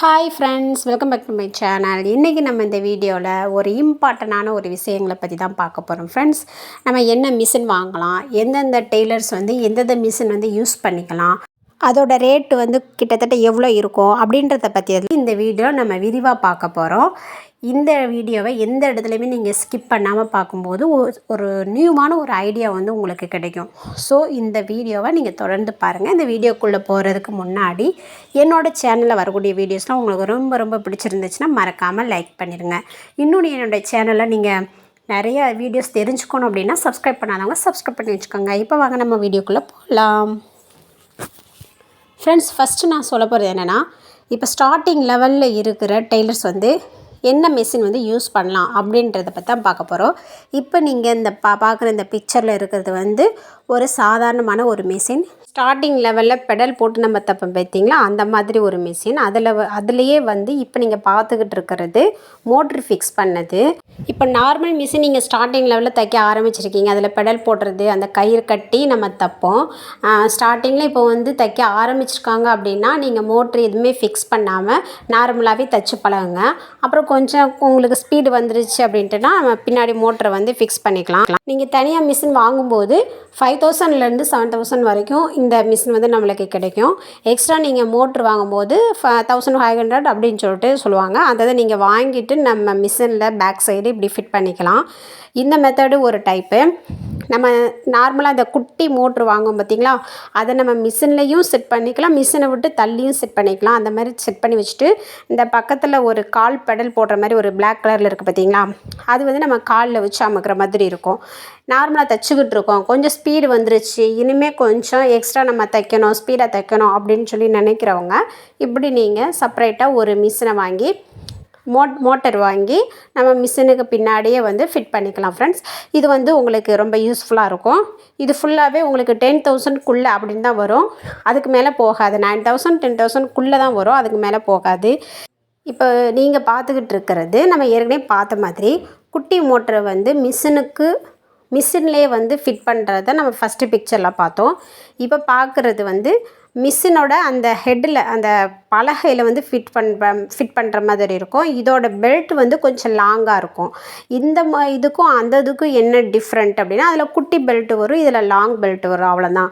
Hi friends welcome back to my channel இன்றைக்கி நம்ம இந்த வீடியோவில் ஒரு இம்பார்ட்டண்டான ஒரு விஷயங்களை பற்றி தான் பார்க்க போகிறோம் ஃப்ரெண்ட்ஸ் நம்ம என்ன மிஷின் வாங்கலாம் எந்தெந்த டெய்லர்ஸ் வந்து எந்தெந்த மிஷின் வந்து யூஸ் பண்ணிக்கலாம் அதோட ரேட்டு வந்து கிட்டத்தட்ட எவ்வளோ இருக்கும் அப்படின்றத பற்றி இந்த வீடியோ நம்ம விரிவாக பார்க்க போகிறோம் இந்த வீடியோவை எந்த இடத்துலையுமே நீங்கள் ஸ்கிப் பண்ணாமல் பார்க்கும்போது ஒரு- ஒரு நியூமான ஒரு ஐடியா வந்து உங்களுக்கு கிடைக்கும். ஸோ இந்த வீடியோவை நீங்கள் தொடர்ந்து பாருங்கள் இந்த வீடியோக்குள்ளே போகிறதுக்கு முன்னாடி என்னோட சேனலில் வரக்கூடிய வீடியோஸ்லாம் உங்களுக்கு ரொம்ப ரொம்ப பிடிச்சிருந்துச்சுன்னா மறக்காமல் லைக் பண்ணிடுங்க இன்னொன்று என்னோட சேனலில் நீங்கள் நிறைய வீடியோஸ் தெரிஞ்சுக்கணும் அப்படின்னா சப்ஸ்கிரைப் பண்ணாதவங்க சப்ஸ்கிரைப் பண்ணி வச்சுக்கோங்க. இப்போ வாங்க நம்ம வீடியோக்குள்ளே போகலாம் ஃப்ரெண்ட்ஸ் ஃபஸ்ட்டு நான் சொல்ல போகிறது என்னென்னா இப்போ ஸ்டார்டிங் லெவலில் இருக்கிற டெய்லர்ஸ் வந்து என்ன மெஷின் வந்து யூஸ் பண்ணலாம் அப்படின்றத பற்றி தான் பார்க்க போகிறோம் இப்போ நீங்கள் இந்த பா பார்க்குற இந்த பிக்சரில் இருக்கிறது வந்து ஒரு சாதாரணமான ஒரு மெஷின் ஸ்டார்டிங் லெவலில் பெடல் போட்டு நம்ம தைப்போம் பார்த்தீங்களா? அந்த மாதிரி ஒரு மிஷின் அதில் அதுலேயே வந்து இப்போ நீங்கள் பார்த்துக்கிட்டு இருக்கிறது மோட்ரு ஃபிக்ஸ் பண்ணது. இப்போ நார்மல் மிஷின் நீங்கள் ஸ்டார்டிங் லெவலில் தைக்க ஆரம்பிச்சிருக்கீங்க. அதில் பெடல் போடுறது அந்த கயிறு கட்டி நம்ம தைப்போம். ஸ்டார்டிங்கில் இப்போ வந்து தைக்க ஆரம்பிச்சிருக்காங்க அப்படின்னா நீங்கள் மோட்ரு எதுவுமே ஃபிக்ஸ் பண்ணாமல் நார்மலாகவே தைச்சு பழகுங்க. அப்புறம் கொஞ்சம் உங்களுக்கு ஸ்பீடு வந்துருச்சு அப்படின்ட்டுனா நம்ம பின்னாடி மோட்டரை வந்து ஃபிக்ஸ் பண்ணிக்கலாம். நீங்கள் தனியாக மிஷின் வாங்கும்போது ஃபைவ் தௌசண்ட்லேருந்து செவன் தௌசண்ட் வரைக்கும் இந்த மிஷின் வந்து நம்மளுக்கு கிடைக்கும். எக்ஸ்ட்ரா நீங்கள் மோட்ரு வாங்கும்போது தௌசண்ட் ஃபைவ் ஹண்ட்ரட் அப்படின்னு சொல்லிட்டு சொல்லுவாங்க. அதை நீங்கள் வாங்கிட்டு நம்ம மிஷினில் பேக் சைடு இப்படி ஃபிட் பண்ணிக்கலாம். இந்த மெத்தடு ஒரு டைப்பு நம்ம நார்மலாக இந்த குட்டி மோட்ரு வாங்குவோம் பார்த்தீங்களா அதை நம்ம மிஷின்லேயும் செட் பண்ணிக்கலாம். மிஷினை விட்டு தள்ளியும் செட் பண்ணிக்கலாம். அந்த மாதிரி செட் பண்ணி வச்சுட்டு இந்த பக்கத்தில் ஒரு கால் பெடல் போடுற மாதிரி ஒரு பிளாக் கலரில் இருக்குது பார்த்தீங்களா அது வந்து நம்ம காலில் வச்சு அமுக்கிற மாதிரி இருக்கும். நார்மலாக தைச்சிக்கிட்டு இருக்கோம். கொஞ்சம் ஸ்பீடு வந்துருச்சு. இனிமேல் கொஞ்சம் எக்ஸ்ட்ரா நம்ம தைக்கணும் ஸ்பீடாக தைக்கணும் அப்படின்னு சொல்லி நினைக்கிறவங்க இப்படி நீங்கள் செப்பரேட்டாக ஒரு மிஷினை வாங்கி மோட் மோட்டர் வாங்கி நம்ம மிஷினுக்கு பின்னாடியே வந்து ஃபிட் பண்ணிக்கலாம் ஃப்ரெண்ட்ஸ். இது வந்து உங்களுக்கு ரொம்ப யூஸ்ஃபுல்லாக இருக்கும். இது ஃபுல்லாகவே உங்களுக்கு டென் தௌசண்ட்குள்ளே அப்படின்னு தான் வரும். அதுக்கு மேலே போகாது. நைன் தௌசண்ட் டென் தௌசண்ட்குள்ளே தான் வரும். அதுக்கு மேலே போகாது. இப்போ நீங்கள் பார்த்துக்கிட்டு இருக்கிறது நம்ம ஏற்கனவே பார்த்த மாதிரி குட்டி மோட்டரை வந்து மிஷினுக்கு மிஷின்லேயே வந்து ஃபிட் பண்ணுறத நம்ம ஃபஸ்ட்டு பிக்சரில் பார்த்தோம். இப்போ பார்க்குறது வந்து மிஷினோட அந்த ஹெட்டில் அந்த பலகையில் வந்து ஃபிட் பண்ணுற ஃபிட் பண்ணுற மாதிரி இருக்கும். இதோட பெல்ட் வந்து கொஞ்சம் லாங்காக இருக்கும். இந்த ம இதுக்கும் அந்த இதுக்கும் என்ன டிஃப்ரெண்ட் அப்படின்னா அதில் குட்டி பெல்ட் வரும் இதில் லாங் பெல்ட் வரும் அவ்வளோதான்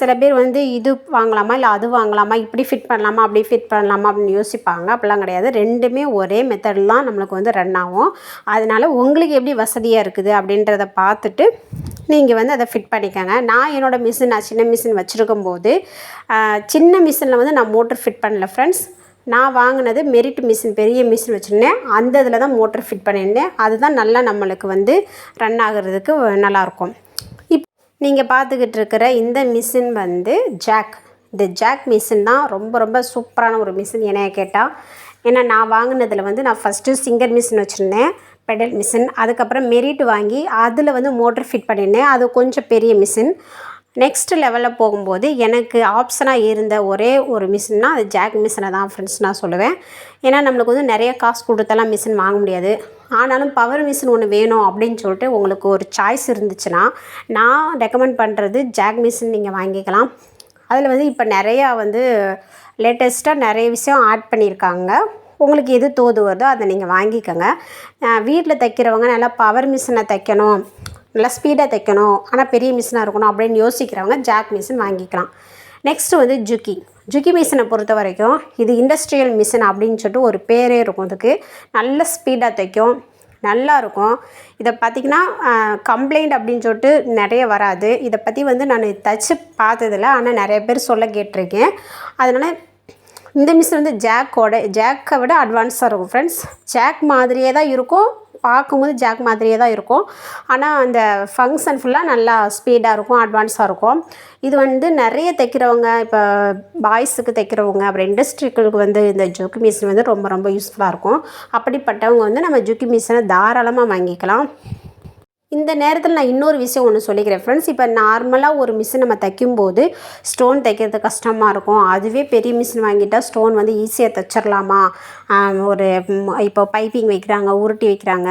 சில பேர் வந்து இது வாங்கலாமா இல்லை அது வாங்கலாமா இப்படி ஃபிட் பண்ணலாமா அப்படி ஃபிட் பண்ணலாமா அப்படின்னு யோசிப்பாங்க. அப்படிலாம் கிடையாது. ரெண்டுமே ஒரே மெத்தட் தான் நம்மளுக்கு வந்து ரன் ஆகும். அதனால் உங்களுக்கு எப்படி வசதியாக இருக்குது அப்படின்றத பார்த்துட்டு நீங்கள் வந்து அதை ஃபிட் பண்ணிக்கோங்க. நான் என்னோடய மிஷின் நான் சின்ன மிஷின் வச்சுருக்கும் போது சின்ன மிஷினில் வந்து நான் மோட்டர் ஃபிட் பண்ணல ஃப்ரெண்ட்ஸ் நான் வாங்கினது மெரிட் மிஷின் பெரிய மிஷின் வச்சுருந்தேன். அந்த இதில் தான் மோட்டர் ஃபிட் பண்ணியிருந்தேன். அதுதான் நல்லா நம்மளுக்கு வந்து ரன் ஆகிறதுக்கு நல்லாயிருக்கும் இப் நீங்கள் பார்த்துக்கிட்டு இருக்கிற இந்த மிஷின் வந்து ஜாக் இந்த ஜாக் மிஷின் தான் ரொம்ப ரொம்ப சூப்பரான ஒரு மிஷின் என்னைய கேட்டால் ஏன்னா நான் வாங்கினதில் வந்து நான் ஃபஸ்ட்டு சிங்கர் மிஷின் வச்சுருந்தேன். பெடல் மிஷின் அதுக்கப்புறம் மெரிட் வாங்கி அதில் வந்து மோட்டர் ஃபிட் பண்ணியிருந்தேன் அது கொஞ்சம் பெரிய மிஷின். நெக்ஸ்ட் லெவலில் போகும்போது எனக்கு ஆப்ஷனாக இருந்த ஒரே ஒரு மிஷின்னா அது ஜாக் மிஷினை தான் ஃப்ரெண்ட்ஸ் நான் சொல்லுவேன். ஏன்னா நம்மளுக்கு வந்து நிறைய காசு கொடுத்தெல்லாம் மிஷின் வாங்க முடியாது. ஆனாலும் பவர் மிஷின் ஒன்று வேணும் அப்படின்னு சொல்லிட்டு உங்களுக்கு ஒரு சாய்ஸ் இருந்துச்சுன்னா நான் ரெக்கமெண்ட் பண்ணுறது ஜாக் மிஷின் நீங்கள் வாங்கிக்கலாம். அதில் வந்து இப்போ நிறையா வந்து லேட்டஸ்ட்டாக நிறைய விஷயம் ஆட் பண்ணியிருக்காங்க. உங்களுக்கு எது தோது வருதோ அதை நீங்கள் வாங்கிக்கோங்க. வீட்டில் தைக்கிறவங்க நல்லா பவர் மிஷினை தைக்கணும் நல்லா ஸ்பீடாக தைக்கணும் ஆனால் பெரிய மிஷினாக இருக்கணும் அப்படின்னு யோசிக்கிறவங்க ஜாக் மிஷின் வாங்கிக்கலாம். நெக்ஸ்ட்டு வந்து ஜுக்கி ஜுக்கி மிஷினை பொறுத்த வரைக்கும் இது இண்டஸ்ட்ரியல் மிஷின் அப்படின்னு சொல்லிட்டு ஒரு பேரே இருக்கும். இதுக்கு நல்ல ஸ்பீடாக தைக்கும் நல்லா இருக்கும். இதை பார்த்திங்கன்னா கம்ப்ளைண்ட் அப்படின்னு சொல்லிட்டு நிறைய வராது. இதை பற்றி வந்து நான் தைச்சி பார்த்ததில்ல ஆனால் நிறைய பேர் சொல்ல கேட்டிருக்கேன். அதனால் இந்த மிஷின் வந்து ஜாக்கோட ஜாக்கை விட அட்வான்ஸாக இருக்கும் ஃப்ரெண்ட்ஸ் ஜாக் மாதிரியே தான் இருக்கும். பார்க்கும்போது ஜாக் மாதிரியே தான் இருக்கும். ஆனால் அந்த ஃபங்க்ஷன் ஃபுல்லாக நல்லா ஸ்பீடாக இருக்கும் அட்வான்ஸாக இருக்கும். இது வந்து நிறைய தைக்கிறவங்க இப்போ பாய்ஸுக்கு தைக்கிறவங்க அப்புறம் இண்டஸ்ட்ரிகளுக்கு வந்து இந்த ஜுக்கி மிஷின் வந்து ரொம்ப ரொம்ப யூஸ்ஃபுல்லாக இருக்கும். அப்படிப்பட்டவங்க வந்து நம்ம ஜுக்கி மிஷினை தாராளமாக வாங்கிக்கலாம். இந்த நேரத்தில் நான் இன்னொரு விஷயம் ஒன்று சொல்லிக்கிறேன். ஃப்ரெண்ட்ஸ் இப்போ நார்மலாக ஒரு மிஷின் நம்ம தைக்கும்போது ஸ்டோன் தைக்கிறது கஷ்டமாக இருக்கும். அதுவே பெரிய மிஷின் வாங்கிட்டால் ஸ்டோன் வந்து ஈஸியாக தைச்சிடலாமா ஒரு இப்போ பைப்பிங் வைக்கிறாங்க உருட்டி வைக்கிறாங்க.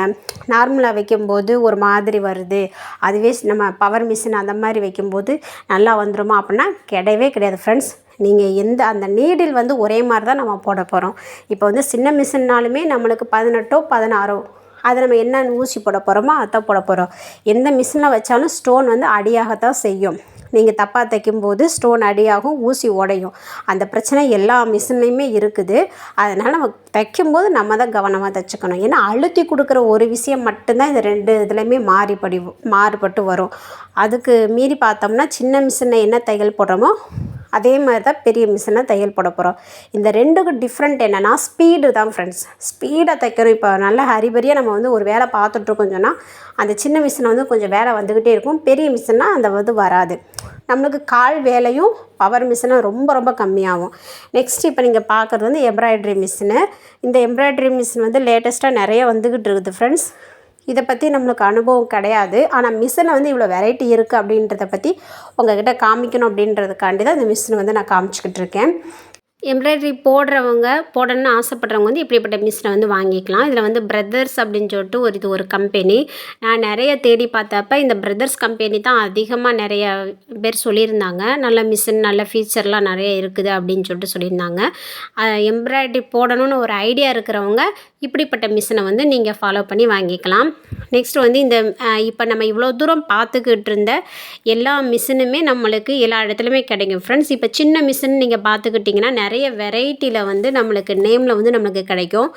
நார்மலாக வைக்கும்போது ஒரு மாதிரி வருது. அதுவே நம்ம பவர் மிஷின் அந்த மாதிரி வைக்கும்போது நல்லா வந்துடுமா அப்படின்னா கிடையவே கிடையாது. ஃப்ரெண்ட்ஸ் நீங்கள் எந்த அந்த நீடில் வந்து ஒரே மாதிரி தான் நம்ம போட போகிறோம் இப்போ வந்து சின்ன மிஷின்னாலுமே நம்மளுக்கு பதினெட்டோ பதினாறோ அதை நம்ம என்ன ஊசி போட போகிறோமோ அதை போட போகிறோம் எந்த மிஷினில் வச்சாலும் ஸ்டோன் வந்து அடியாகத்தான் செய்யும். நீங்கள் தப்பாக தைக்கும்போது ஸ்டோன் அடியாகும் ஊசி உடையும். அந்த பிரச்சனை எல்லா மிஷின்லையுமே இருக்குது. அதனால் நம்ம தைக்கும்போது நம்ம தான் கவனமாக தைச்சுக்கணும். ஏன்னா அழுத்தி கொடுக்குற ஒரு விஷயம் மட்டும்தான் இந்த ரெண்டு இதுலேயுமே மாறிப்படி மாறுபட்டு வரும். அதுக்கு மீறி பார்த்தோம்னா சின்ன மிஷினில் என்ன தையல் போடுறோமோ அதே மாதிரி தான் பெரிய மிஷினை தையல் போட போகிறோம் இந்த ரெண்டுக்கும் டிஃப்ரெண்ட் என்னென்னா ஸ்பீடு தான் ஃப்ரெண்ட்ஸ் ஸ்பீடாக தைக்கிறோம். இப்போ நல்ல ஹரிபரியாக நம்ம வந்து ஒரு வேலை பார்த்துட்ருக்கோம் சொன்னால் அந்த சின்ன மிஷினை வந்து கொஞ்சம் வேலை வந்துக்கிட்டே இருக்கும். பெரிய மிஷின்னா அந்த வந்து வராது. நம்மளுக்கு கால் வேலையும் பவர் மிஷினும் ரொம்ப ரொம்ப கம்மியாகும். நெக்ஸ்ட் இப்போ நீங்கள் பார்க்குறது வந்து எம்ப்ராய்டரி மிஷினு இந்த எம்ப்ராய்டரி மிஷின் வந்து லேட்டஸ்ட்டாக நிறைய வந்துக்கிட்டு இருக்குது ஃப்ரெண்ட்ஸ் இதை பற்றி நம்மளுக்கு அனுபவம் கிடையாது. ஆனால் மிஷினில் வந்து இவ்வளோ வெரைட்டி இருக்குது அப்படின்றத பற்றி உங்ககிட்ட காமிக்கணும் அப்படின்றதுக்காண்டி தான் இந்த மிஷினை வந்து நான் காமிச்சிக்கிட்டு இருக்கேன். எம்ப்ராய்டரி போடுறவங்க போடணும்னு ஆசைப்பட்றவங்க வந்து இப்படிப்பட்ட மிஷினை வந்து வாங்கிக்கலாம். இதில் வந்து பிரதர்ஸ் அப்படின்னு சொல்லிட்டு ஒரு இது ஒரு கம்பெனி நான் நிறைய தேடி பார்த்தப்ப இந்த பிரதர்ஸ் கம்பெனி தான் அதிகமாக நிறைய பேர் சொல்லியிருந்தாங்க. நல்ல மிஷின் நல்ல ஃபீச்சர்லாம் நிறைய இருக்குது அப்படின்னு சொல்லிட்டு சொல்லியிருந்தாங்க. எம்ப்ராய்டரி போடணும்னு ஒரு ஐடியா இருக்கிறவங்க இப்படிப்பட்ட மிஷினை வந்து நீங்கள் ஃபாலோ பண்ணி வாங்கிக்கலாம். நெக்ஸ்ட் வந்து இந்த இப்போ நம்ம இவ்வளோ தூரம் பார்த்துக்கிட்டு இருந்த எல்லா மிஷினுமே நம்மளுக்கு எல்லா இடத்துலையுமே கிடைக்கும். ஃப்ரெண்ட்ஸ் இப்போ சின்ன மிஷின் நீங்கள் பார்த்துக்கிட்டிங்கன்னா நிறைய வெரைட்டியில் வந்து நம்மளுக்கு நேமில் வந்து நம்மளுக்கு கிடைக்கும்.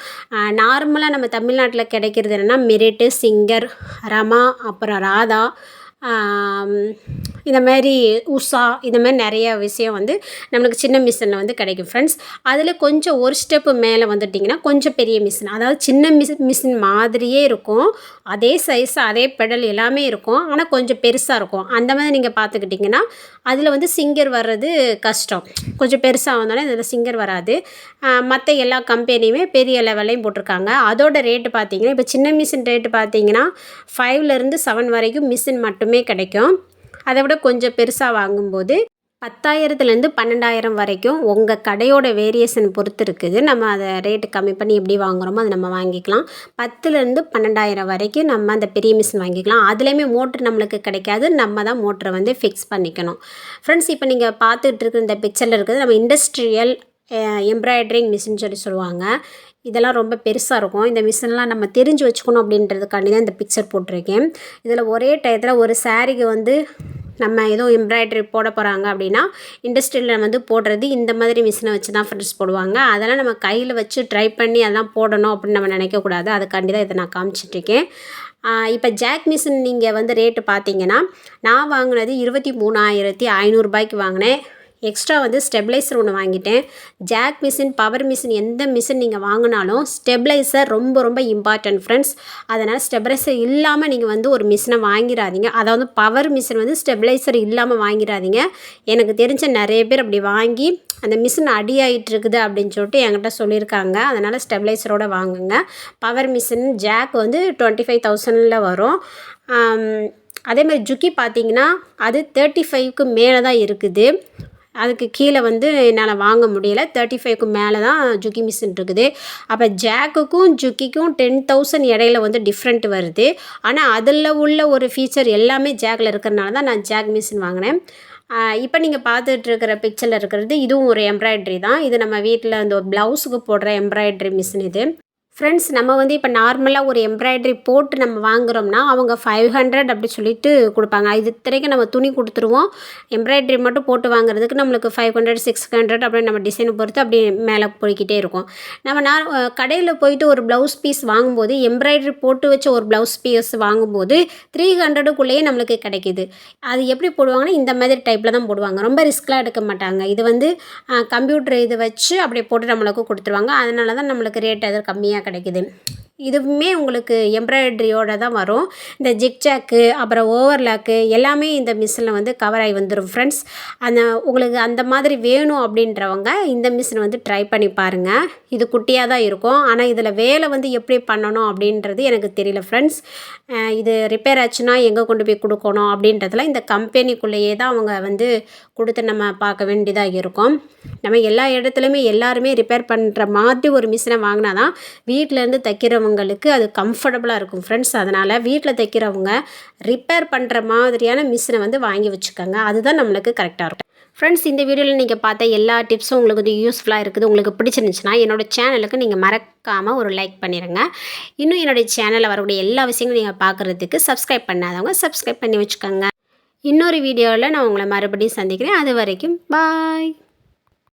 நார்மலாக நம்ம தமிழ்நாட்டில் கிடைக்கிறது என்னென்னா மெரிட்டு சிங்கர் ரமா அப்புறம் ராதா இந்த மாதிரி உஷா இந்த மாதிரி நிறைய விஷயம் வந்து நம்மளுக்கு சின்ன மிஷினில் வந்து கிடைக்கும் ஃப்ரெண்ட்ஸ் அதில் கொஞ்சம் ஒரு ஸ்டெப்பு மேலே வந்துட்டிங்கன்னா கொஞ்சம் பெரிய மிஷின் அதாவது சின்ன மிஷின் மிஷின் மாதிரியே இருக்கும். அதே சைஸ் அதே பெடல் எல்லாமே இருக்கும். ஆனால் கொஞ்சம் பெருசாக இருக்கும். அந்த மாதிரி நீங்கள் பார்த்துக்கிட்டிங்கன்னா அதில் வந்து சிங்கர் வர்றது கஷ்டம். கொஞ்சம் பெருசாக வந்தாலும் இதில் சிங்கர் வராது. மற்ற எல்லா கம்பெனியுமே பெரிய லெவல்லையும் போட்டிருக்காங்க. அதோட ரேட்டு பார்த்தீங்கன்னா இப்போ சின்ன மிஷின் ரேட்டு பார்த்தீங்கன்னா ஃபைவ்லேருந்து செவன் வரைக்கும் மிஷின் மட்டும் கிடைக்கும். அதை விட கொஞ்சம் பெருசாக வாங்கும்போது பத்தாயிரத்துலேருந்து பன்னெண்டாயிரம் வரைக்கும் உங்கள் கடையோட வேரியேஷன் பொறுத்து இருக்குது. நம்ம அதை ரேட்டு கம்மி பண்ணி எப்படி வாங்குகிறோமோ அதை நம்ம வாங்கிக்கலாம். பத்துலேருந்து பன்னெண்டாயிரம் வரைக்கும் நம்ம அந்த பெரிய மிஷின் வாங்கிக்கலாம். அதுலேயுமே மோட்ரு நம்மளுக்கு கிடைக்காது. நம்ம தான் மோட்டரை வந்து ஃபிக்ஸ் பண்ணிக்கணும். ஃப்ரெண்ட்ஸ் இப்போ நீங்கள் பார்த்துட்டு இருக்கிற இந்த பிக்சரில் இருக்கிறது நம்ம இண்டஸ்ட்ரியல் எம்ப்ராய்டரிங் மிஷின் சொல்லி சொல்லுவாங்க. இதெல்லாம் ரொம்ப பெருசாக இருக்கும். இந்த மிஷின்லாம் நம்ம தெரிஞ்சு வச்சுக்கணும் அப்படின்றதுக்காண்டி தான் இந்த பிக்சர் போட்டிருக்கேன். இதில் ஒரே டயத்தில் ஒரு சாரீக்கு வந்து நம்ம ஏதோ எம்ப்ராய்டரி போட போகிறாங்க அப்படின்னா இண்டஸ்ட்ரியில் வந்து போடுறது இந்த மாதிரி மிஷினை வச்சு தான் ஃப்ரெண்ட்ஸ் போடுவாங்க. அதெல்லாம் நம்ம கையில் வச்சு ட்ரை பண்ணி அதெல்லாம் போடணும் அப்படின்னு நம்ம நினைக்கக்கூடாது அதுக்காண்டி தான் இதை நான் காமிச்சிட்ருக்கேன் இப்போ ஜாக் மிஷின் நீங்கள் வந்து ரேட்டு பார்த்தீங்கன்னா நான் வாங்கினது இருபத்தி மூணாயிரத்தி ஐநூறுரூபாய்க்கு வாங்கினேன். எக்ஸ்ட்ரா வந்து ஸ்டெபிளைசர் ஒன்று வாங்கிட்டேன். ஜாக் மிஷின் பவர் மிஷின் எந்த மிஷின் நீங்கள் வாங்கினாலும் ஸ்டெபிளைசர் ரொம்ப ரொம்ப இம்பார்ட்டன்ட் ஃப்ரெண்ட்ஸ் அதனால் ஸ்டெபிளைசர் இல்லாமல் நீங்கள் வந்து ஒரு மிஷினை வாங்கிடாதீங்க அதாவது பவர் மிஷின் வந்து ஸ்டெபிளைசர் இல்லாமல் வாங்கிடாதீங்க எனக்கு தெரிஞ்ச நிறைய பேர் அப்படி வாங்கி அந்த மிஷின் அடி ஆகிட்டு இருக்குது அப்படின்னு சொல்லிட்டு என்கிட்ட சொல்லியிருக்காங்க. அதனால் ஸ்டெபிளைசரோடு வாங்குங்க. பவர் மிஷின் ஜாக் வந்து டுவெண்ட்டி ஃபைவ் தௌசண்டில் வரும் அதே மாதிரி ஜுக்கி பார்த்தீங்கன்னா அது தேர்ட்டி ஃபைவ்க்கு மேலே தான் இருக்குது. அதுக்கு கீழே வந்து என்னால் வாங்க முடியல. தேர்ட்டி ஃபைவ்க்கு மேலே தான் ஜுக்கி மிஷின் இருக்குது. அப்போ ஜாக்குக்கும் ஜுக்கிக்கும் டென் தௌசண்ட் இடையில வந்து டிஃப்ரெண்ட் வருது. ஆனால் அதில் உள்ள ஒரு ஃபீச்சர் எல்லாமே ஜாக்கில் இருக்கிறனால தான் நான் ஜாக் மிஷின் வாங்கினேன். இப்போ நீங்கள் பார்த்துட்டு இருக்கிற பிக்சரில் இருக்கிறது இதுவும் ஒரு எம்ப்ராய்ட்ரி தான். இது நம்ம வீட்டில் அந்த ப்ளவுஸுக்கு போடுற எம்ப்ராய்ட்ரி மிஷின் இது. ஃப்ரெண்ட்ஸ் நம்ம வந்து இப்போ நார்மலாக ஒரு எம்ப்ராய்டரி போட்டு நம்ம வாங்குகிறோம்னா அவங்க ஃபைவ் ஹண்ட்ரட் அப்படி சொல்லிட்டு கொடுப்பாங்க. இது இத்தனைக்கும் நம்ம துணி கொடுத்துருவோம். எம்ப்ராய்டரி மட்டும் போட்டு வாங்குறதுக்கு நம்மளுக்கு ஃபைவ் ஹண்ட்ரட் சிக்ஸ் ஹண்ட்ரட் அப்படி நம்ம டிசைனை பொறுத்து அப்படி மேலே போய்கிட்டே இருக்கும். நம்ம நார் கடையில் போயிட்டு ஒரு ப்ளவுஸ் பீஸ் வாங்கும்போது எம்ப்ராய்டரி போட்டு வச்ச ஒரு ப்ளவுஸ் பீஸ் வாங்கும்போது த்ரீ ஹண்ட்ரடுக்குள்ளேயே நம்மளுக்கு கிடைக்கிது. அது எப்படி போடுவாங்கன்னா இந்த மாதிரி டைப்பில் தான் போடுவாங்க. ரொம்ப ரிஸ்க்லாம் எடுக்க மாட்டாங்க. இது வந்து கம்ப்யூட்டர் இது வச்சு அப்படியே போட்டு நம்மளுக்கு கொடுத்துருவாங்க. அதனால தான் நம்மளுக்கு ரேட் அது கம்மியாக கிடைக்குது. இதுவுமே உங்களுக்கு எம்ப்ராய்டரியோட தான் வரும். இந்த ஜிக்ஜாக்கு அப்புறம் ஓவர்லாக்கு எல்லாமே இந்த மிஷினில் வந்து கவர் ஆகி வந்துடும் ஃப்ரெண்ட்ஸ் அந்த உங்களுக்கு அந்த மாதிரி வேணும் அப்படின்றவங்க இந்த மிஷினை வந்து ட்ரை பண்ணி பாருங்கள் இது குட்டியாக தான் இருக்கும். ஆனால் இதில் வேலை வந்து எப்படி பண்ணணும் அப்படின்றது எனக்கு தெரியல ஃப்ரெண்ட்ஸ் இது ரிப்பேர் ஆச்சுன்னா எங்கே கொண்டு போய் கொடுக்கணும் அப்படின்றதுலாம் இந்த கம்பெனிக்குள்ளேயே தான் அவங்க வந்து கொடுத்து நம்ம பார்க்க வேண்டியதாக இருக்கும். நம்ம எல்லா இடத்துலையுமே எல்லாருமே ரிப்பேர் பண்ணுற மாதிரி ஒரு மிஷினை வாங்கினா தான் வீட்டிலேருந்து தைக்கிறவங்க தைக்கிறவங்களுக்கு அது கம்ஃபர்டபுளாக இருக்கும் ஃப்ரெண்ட்ஸ் அதனால் வீட்டில் தைக்கிறவங்க ரிப்பேர் பண்ணுற மாதிரியான மிஷினை வந்து வாங்கி வச்சுக்கோங்க. அதுதான் நம்மளுக்கு கரெக்டாக இருக்கும். ஃப்ரெண்ட்ஸ் இந்த வீடியோவில் நீங்கள் பார்த்த எல்லா டிப்ஸும் உங்களுக்கு வந்து யூஸ்ஃபுல்லாக இருக்குது. உங்களுக்கு பிடிச்சிருந்துச்சுன்னா என்னோட சேனலுக்கு நீங்கள் மறக்காமல் ஒரு லைக் பண்ணிடுங்க இன்னும் என்னுடைய சேனலில் வரக்கூடிய எல்லா விஷயங்களும் நீங்கள் பார்க்குறதுக்கு சப்ஸ்கிரைப் பண்ணாதவங்க சப்ஸ்கிரைப் பண்ணி வச்சுக்கோங்க. இன்னொரு வீடியோவில் நான் உங்களை மறுபடியும் சந்திக்கிறேன். அது வரைக்கும் பாய்